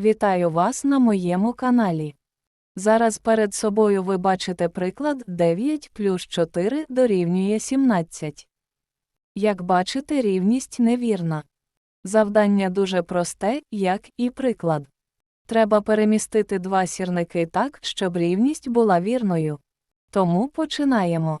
Вітаю вас на моєму каналі. Зараз перед собою ви бачите приклад 9 плюс 4 дорівнює 17. Як бачите, рівність невірна. Завдання дуже просте, як і приклад. Треба перемістити два сірники так, щоб рівність була вірною. Тому починаємо.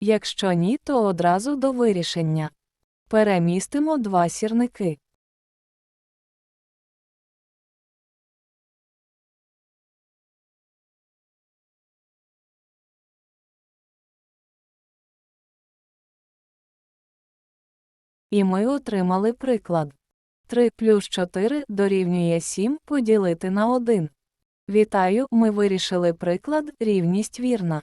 Якщо ні, то одразу до вирішення. Перемістимо два сірники. І ми отримали приклад. 3 плюс 4 дорівнює 7 поділити на 1. Вітаю, ми вирішили приклад, рівність вірна.